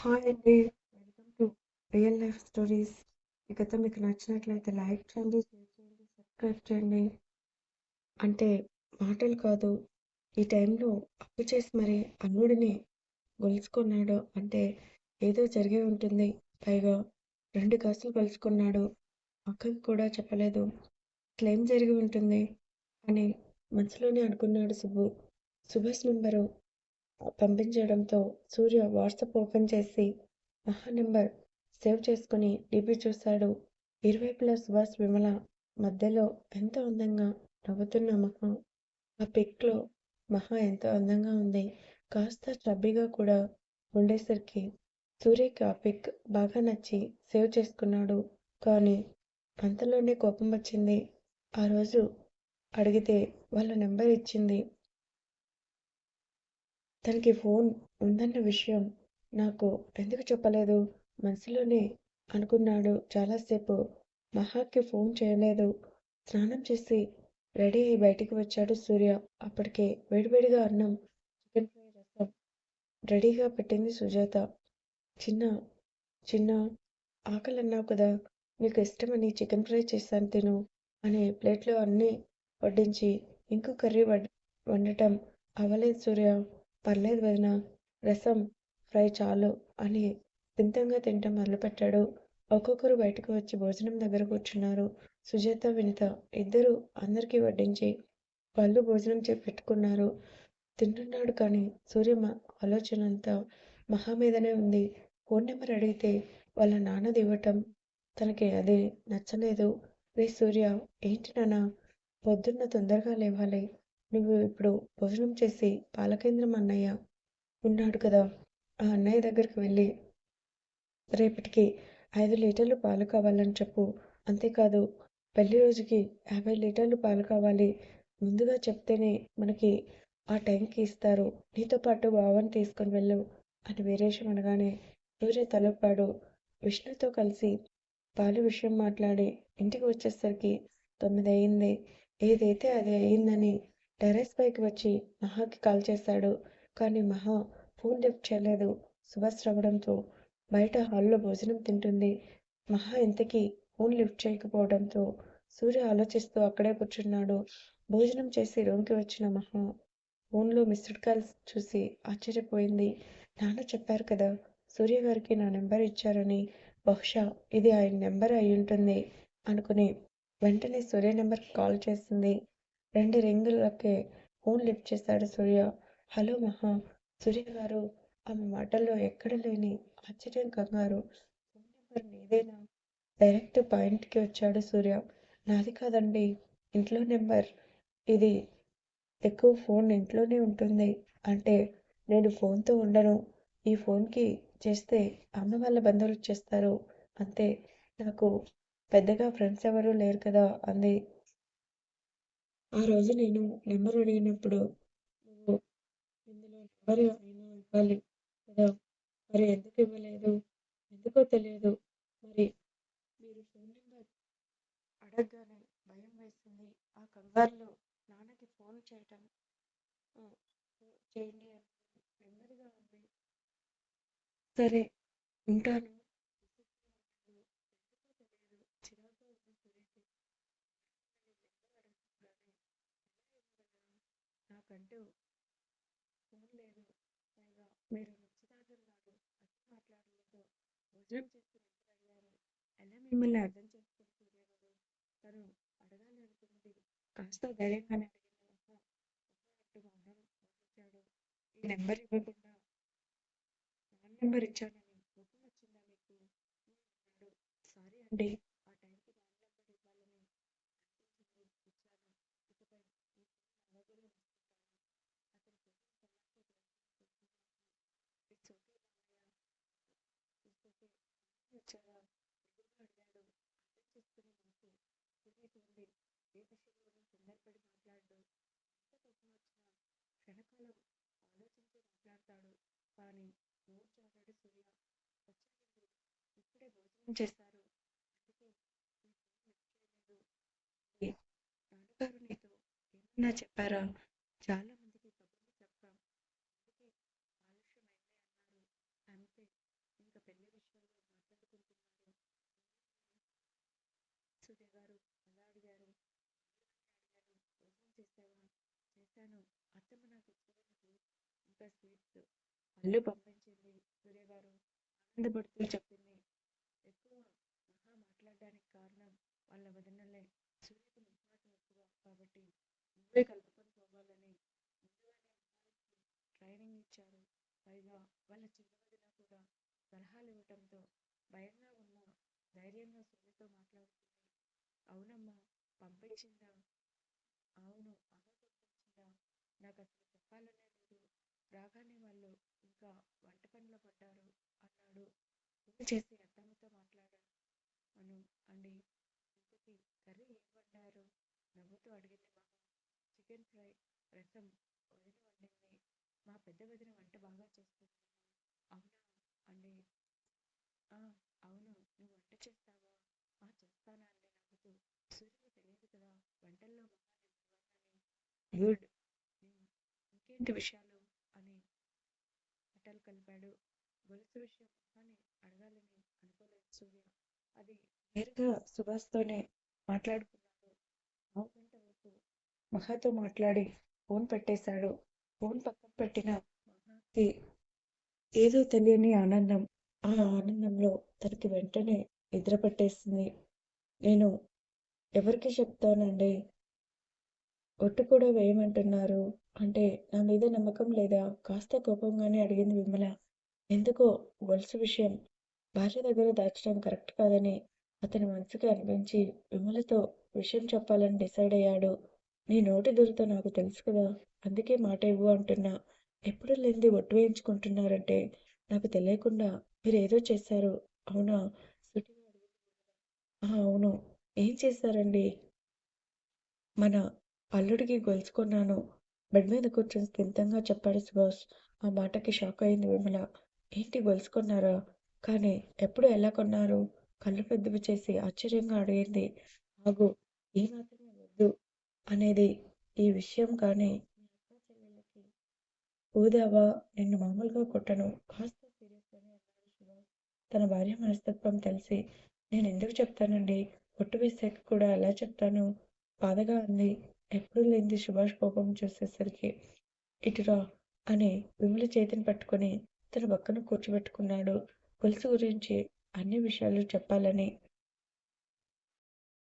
Hi అండి. Welcome to real life stories. ఈ కథ మీకు నచ్చినట్లయితే లైక్ చేయండి, షేర్ చేయండి, సబ్స్క్రైబ్ చేయండి. అంటే మాటలు కాదు. ఈ టైంలో అప్పు చేసి మరి అల్లుడిని గొలుచుకున్నాడు అంటే ఏదో జరిగే ఉంటుంది. పైగా రెండు కాసులు కలుసుకున్నాడు అక్కకి కూడా చెప్పలేదు. క్లెయిమ్ జరిగి ఉంటుంది అని మనసులోనే అనుకున్నాడు సుబ్బు. సుభాష్ నెంబరు పంపించడంతో సూర్య వాట్సాప్ ఓపెన్ చేసి మహా నెంబర్ సేవ్ చేసుకుని డీపీ చూశాడు. ఇరువైపులా సుభాష్, విమల మధ్యలో ఎంతో అందంగా నవ్వుతున్న మహా. ఆ పిక్లో మహా ఎంతో అందంగా ఉంది. కాస్త చబ్బీగా కూడా ఉండేసరికి సూర్యకి ఆ పిక్ బాగా నచ్చి సేవ్ చేసుకున్నాడు. కానీ అంతలోనే కోపం వచ్చింది. ఆ రోజు అడిగితే వాళ్ళ నెంబర్ ఇచ్చింది. తనకి ఫోన్ ఉందన్న విషయం నాకు ఎందుకు చెప్పలేదు? మనసులోనే అనుకున్నాడు చాలాసేపు. మహాకి ఫోన్ చేయలేదు. స్నానం చేసి రెడీ అయి బయటికి వచ్చాడు సూర్య. అప్పటికే వేడివేడిగా అన్నం, చికెన్ ఫ్రై, రసం రెడీగా పెట్టింది సుజాత. చిన్న చిన్న ఆకలి అన్నావు కదా! నీకు ఇష్టమని చికెన్ ఫ్రై చేశాను తిను అనే ప్లేట్లో అన్నీ వడ్డించి ఇంకో కర్రీ వండటం అవలేదు సూర్య. పర్లేదు వదినా. రసం, ఫ్రై చాలు అని తింతంగా తినటం మొదలుపెట్టాడు. ఒక్కొక్కరు బయటకు వచ్చి భోజనం దగ్గర కూర్చున్నారు. సుజాత, వినిత ఇద్దరూ అందరికీ వడ్డించి వాళ్ళు భోజనం పెట్టుకున్నారు. తింటున్నాడు కానీ సూర్య ఆలోచనంతా మహా మీదనే ఉంది. ఫోన్ నెంబర్ అడిగితే వాళ్ళ నాన్నది ఇవ్వటం తనకి అది నచ్చలేదు. రే సూర్య! ఏంటి నాన్న పొద్దున్న తొందరగా లేవాలి. నువ్వు ఇప్పుడు భోజనం చేసి పాలకేంద్రం అన్నయ్య ఉన్నాడు కదా! ఆ అన్నయ్య దగ్గరికి వెళ్ళి రేపటికి ఐదు లీటర్లు పాలు కావాలని చెప్పు. అంతేకాదు పెళ్ళి రోజుకి యాభై లీటర్లు పాలు కావాలి. ముందుగా చెప్తేనే మనకి ఆ టైంకి ఇస్తారు. నీతో పాటు బావని తీసుకొని వెళ్ళు అని వీరేశం అనగానే సూర్య తలపాడు విష్ణుతో కలిసి పాలు విషయం మాట్లాడి ఇంటికి వచ్చేసరికి తొమ్మిది అయింది. ఏదైతే అది అయిందని టెర్రస్ పైకి వచ్చి మహాకి కాల్ చేశాడు. కానీ మహా ఫోన్ లిఫ్ట్ చేయలేదు. సుభాష్ రావడంతో బయట హాల్లో భోజనం తింటుంది. మహా ఇంతకీ ఫోన్ లిఫ్ట్ చేయకపోవడంతో సూర్య ఆలోచిస్తూ అక్కడే కూర్చున్నాడు. భోజనం చేసి రూమ్కి వచ్చిన మహా ఫోన్లో మిస్డ్ కాల్స్ చూసి ఆశ్చర్యపోయింది. నాన్న చెప్పారు కదా సూర్య గారికి నా నెంబర్ ఇచ్చారని బహుశా ఇది ఆయన నెంబర్ అయి ఉంటుంది అనుకుని వెంటనే సూర్య నెంబర్కి కాల్ చేసింది. రెండు రింగులకే ఫోన్ లిఫ్ట్ చేశాడు సూర్య. హలో మహా! సూర్య గారు ఆమె మాటల్లో ఎక్కడ లేని ఆశ్చర్యం, కంగారు. ఫోన్ నెంబర్ నీదేనా? డైరెక్ట్ పాయింట్కి వచ్చాడు సూర్య. నాది కాదండి ఇంట్లో నెంబర్. ఇది ఎక్కువ ఫోన్ ఇంట్లోనే ఉంటుంది. అంటే నేను ఫోన్తో ఉండను. ఈ ఫోన్కి చేస్తే అమ్మ వాళ్ళ బంధువులు చేస్తారు. అంతే. నాకు పెద్దగా ఫ్రెండ్స్ ఎవరూ లేరు కదా అంది. ఆ రోజు నేను నెంబర్ అడిగినప్పుడు నువ్వు ఇందులో నెంబర్ అయినా ఇవ్వాలి కదా? మరి ఎందుకు ఇవ్వలేదు? ఎందుకో తెలియదు. మరి మీరు ఫోన్ నెంబర్ అడగగానే భయం వేసింది. ఆ కంగారులో నాన్నకి ఫోన్ చేయటం చేయండి నెమ్మదిగా ఉంది. సరే ఉంటాను. నాకంటూ ఫోన్ లేదు. పైగా మీరు నిశ్చితార్థం కాదు అసలు మాట్లాడలేదు. భోజనం చేసుకుని అడిగారు ఎలా మిమ్మల్ని అర్థం చేసుకుని సూర్యగారు తను అడగాలి అనుకున్నది కాస్త ధైర్యంగానే అడిగిన ఆలోచించాడు ఈ నెంబర్ ఇవ్వకుండా నా నెంబర్ ఇచ్చాడని కోపం వచ్చిందా మీకు? సారీ అండి ఆ టైంకి నా నెంబర్ ఇవ్వాలని అనిపించింది ఇచ్చాను ఇకపై ఈ ఫోన్ నా దగ్గరే చాలా ఎదురుగా అడిగాడు. అర్థం చేసుకునే మనసు తెలియకుంది ఏ విషయంలోనూ తొందరపడి మాట్లాడడు? ఎంత కోపం వచ్చినా క్షణకాలం ఆలోచించి మాట్లాడతాడు. కానీ నోరు చాలాడు సూర్య వచ్చారండి ఇప్పుడే భోజనం చేశారు అందుకే నీ ఫోన్ లిఫ్ట్ చేయలేదు. నాన్నగారు నీతో ఏమన్నా చెప్పారా? చాలా మందికి కబుర్లు చెప్పాం అందుకే ఆలస్యమైంది అన్నారు అంతే పెట్టాను అత్తమ్మ నాకు ఇచ్చినందుకు ఇంకా స్వీట్స్ పళ్ళు పంపించింది. సూర్య గారు ఆనందపడుతూ చెప్పింది. ఎక్కువ మహా మాట్లాడడానికి కారణం వాళ్ళ వదినలే. సూర్యకు మొహమాటం ఎక్కువ కాబట్టి నువ్వే కలుపుకొని పోవాలని ట్రైనింగ్ ఇచ్చారు. పైగా వాళ్ళ చిన్న వదిన కూడా సలహాలు ఇవ్వటంతో భయంగా ఉన్న ధైర్యంగా సూర్యతో మాట్లాడుతుంది. అవునమ్మా పంపించిందా అవును అమ్మ పంపించిందా నాకు అసలు చెప్పాలనే లేదు రాగానే వాళ్ళు ఇంకా వంట పనిలో పడ్డారు అన్నాడు. ఫోన్ చేసి అత్తమ్మతో మాట్లాడాను. అను అండి ఇంతకీ కర్రీ ఏం వండారు? నవ్వుతూ అడిగింది మా చికెన్ ఫ్రై రసం వదిన వండింది. మా పెద్ద వదిన వంట బాగా చేస్తుంది. అవునా అండి? అవును నువ్వు వంట చేస్తావా? ఆ చేస్తానా అండి నవ్వుతూ. సూర్యుడు తెలియదు కదా వంటల్లో గుడ్ ఇంకేంటి విషయాలు అని అటల్ కలిపాడు. గొలుసు విషయం అని అడగాలని అనుకోలేదు సూర్య. అది నేరుగా సుభాష్తోనే మాట్లాడుకున్నాడు. పావు గంట వరకు మహాతో మాట్లాడి ఫోన్ పెట్టేశాడు. ఫోన్ పక్కన పెట్టిన మహాకి ఏదో తెలియని ఆనందం. ఆ ఆనందంలో తనకి వెంటనే నిద్ర పట్టేసింది. నేను ఎవరికి చెప్తానండి? ఒట్టు కూడా వేయమంటున్నారు. అంటే నా మీద నమ్మకం లేదా? కాస్త కోపంగానే అడిగింది విమల. ఎందుకో? గొలుసు విషయం. భార్య దగ్గర దాచడం కరెక్ట్ కాదని అతని మనసుకి అనిపించి విమలతో విషయం చెప్పాలని డిసైడ్ అయ్యాడు. నీ నోటి దురద నాకు తెలుసు కదా? అందుకే మాట ఇవ్వు అంటున్నా. ఎప్పుడు లేనిది ఒట్టు వేయించుకుంటున్నారంటే నాకు తెలియకుండా మీరు ఏదో చేశారు. అవునా? అవును. ఏం చేశారండి? మన అల్లుడికి గొలుసుకున్నాను. బెడ్ మీద కూర్చొని స్థితంగా చెప్పాడు సుభాష్. ఆ మాటకి షాక్ అయింది విమల. ఏంటి గొలుసుకున్నారా? కానీ ఎప్పుడు ఎలా కొన్నారు? కళ్ళు పెద్దవి చేసి ఆశ్చర్యంగా అడిగింది. ఆగు ఈ మాత్రమే వద్దు అనేది ఈ విషయం కానీ ఊదావా? నిన్ను మామూలుగా కొట్టను. కాస్త సీరియస్గానే అన్నాడు తన భార్య మనస్తత్వం తెలిసి నేను ఎందుకు చెప్తానండి? కొట్టు వేసాక కూడా ఎలా చెప్తాను? బాధగా అంది. ఎప్పుడూ లేనిది సుభాష్ కోపం చూసేసరికి ఇటురా అని విమల చేతిని పట్టుకొని తన పక్కన కూర్చోబెట్టుకున్నాడు. గొలుసు గురించి అన్ని విషయాలు చెప్పాలని